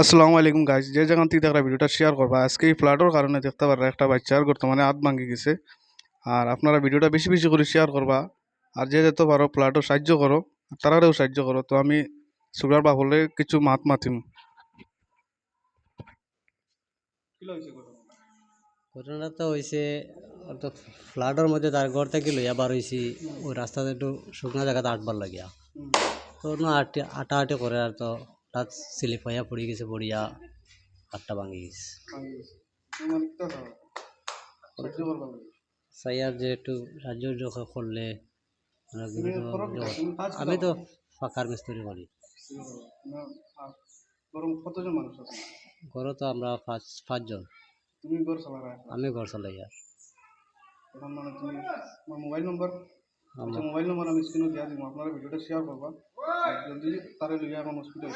আসসালামু আলাইকুম গাইজ যে যেখান থেকে দেখরা ভিডিওটা শেয়ার করবা আজকে এই ফ্লাডের কারণে দেখতে পাররা একটা বাচ্চার বর্তমানে হাত ভাঙি গেছে। আর আপনারা ভিডিওটা বেশি বেশি করে শেয়ার করবা। আর যে যেতে পারো ফ্লাডও সাহায্য করো তারারেও সাহায্য করো। তো আমি সুগার বা হলে কিছু মাত মাতিম। ঘটনা? তো হয়েছে ফ্লাডের মধ্যে তার ঘর থেকে লইয়া বার হয়েছি ওই রাস্তাতে একটু শুকনা জায়গাতে আটবার লাগিয়া। তো আটে আটা আটে করে আর তো হঠাৎ স্লিপ হইয়া পড়ে গেছে পড়িয়া হাতটা ভাঙি গেছে। চাই আর যে একটু সাহায্য যখন করলে আমি তো ফাঁকার মিস্ত্রি করি ঘরে তো আমরা পাঁচ পাঁচজন। আমি ঘর চালাই আর। মানে মোবাইল নম্বর? আমরা। মোবাইল নম্বর আমি স্ক্রিনে দিয়া দিব। আপনারা ভিডিওটা শেয়ার করবা। আর জলদি তারা লইয়া আমার হসপিটাল